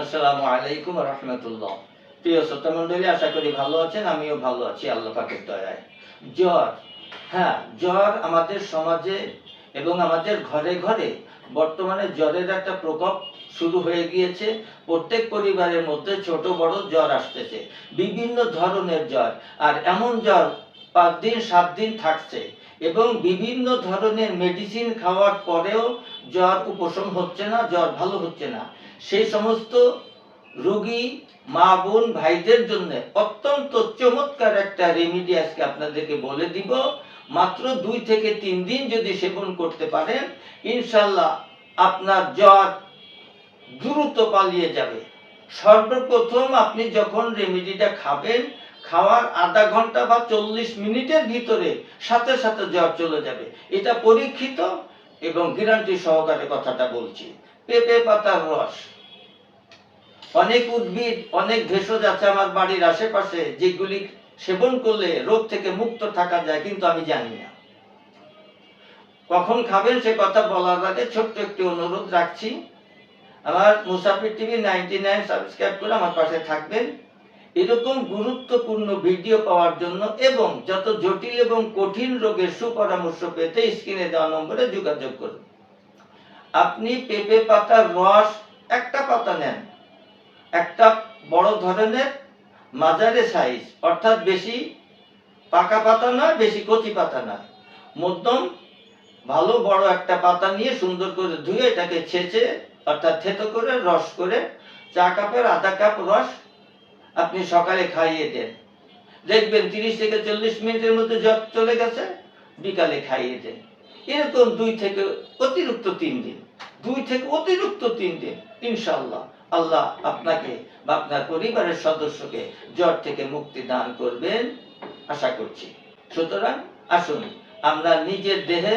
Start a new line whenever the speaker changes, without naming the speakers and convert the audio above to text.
আসসালামু আলাইকুম রহমতুল্লাহ। প্রিয় শ্রোতা মণ্ডলী, আশা করি ভালো আছেন, আমিও ভালো আছি, আল্লাহ পাকের দয়ায়। জ্বর হ্যাঁ জ্বর আমাদের সমাজে এবং আমাদের ঘরে ঘরে বর্তমানে জ্বরের একটা প্রকোপ শুরু হয়ে গিয়েছে। প্রত্যেক পরিবারের মধ্যে ছোট বড় জ্বর আসতেছে। বিভিন্ন ধরনের জ্বর, আর এমন জ্বর পাঁচ দিন, সাত দিন থাকছে। এবং বিভিন্ন ধরনের মেডিসিন খাওয়ার পরেও জ্বর উপশম হচ্ছে না, জ্বর ভালো হচ্ছে না। সেই সমস্ত রোগী, মা বোন, ভাইদের জন্য অত্যন্ত চমৎকার একটা রেমিডি আজকে আপনাদেরকে বলে দিব। মাত্র দুই থেকে তিন দিন যদি সেবন করতে পারেন ইনশাল্লাহ আপনার জ্বর দ্রুত পালিয়ে যাবে। সর্বপ্রথম আপনি যখন রেমিডিটা খাবেন খাওয়ার আধা ঘণ্টা বা চল্লিশ মিনিটের ভিতরে সাথে সাথে জ্বর চলে যাবে। এটা পরীক্ষিত এবং গ্যারান্টি সহকারে কথাটা বলছি। পেঁপে পাতার রস। অনেক উদ্ভিদ, অনেক ভেষজ আছে আমার বাড়ির আশেপাশে, যেগুলি সেবন করলে রোগ থেকে মুক্ত থাকা যায়, কিন্তু আমি জানি না। কখন খাবেন সে কথা বলার আগে ছোট্ট একটি অনুরোধ রাখছি। আমার মুসাফির টিভি নাইনটি নাইন সাবস্ক্রাইব করে আমার পাশে থাকবেন। এরকম গুরুত্বপূর্ণ ভিডিও পাওয়ার জন্য এবং যত জটিল এবং কঠিন রোগের সুপরামর্শ পেতে স্ক্রিনে দেওয়া নম্বরে যোগাযোগ করুন। আপনি পেঁপে পাতার রস একটা পাতা নেন। একটা বড় ধরনের, মাঝারি সাইজ অর্থাৎ বেশি পাকা পাতা নয়, বেশি কচি পাতা নয়। মধ্যম, ভালো বড় একটা পাতা নিয়ে সুন্দর করে ধুয়ে এটাকে ছেঁচে, অর্থাৎ থেতো করে, রস করে, চা কাপের আধা কাপ রস আপনি সকালে খাইয়ে দেন। দেখবেন তিরিশ থেকে চল্লিশ মিনিটের মধ্যে জ্বর চলে গেছে, বিকালে খাইয়ে দেন। এরকম দুই থেকে অতিরিক্ত তিন দিন। দুই থেকে অতিরিক্ত তিন দিন ইনশাল্লাহ আল্লাহ আপনাকে বা আপনার পরিবারের সদস্যকে জ্বর থেকে মুক্তি দান করবেন, আশা করছি। সুতরাং আসুন, আমরা নিজের দেহে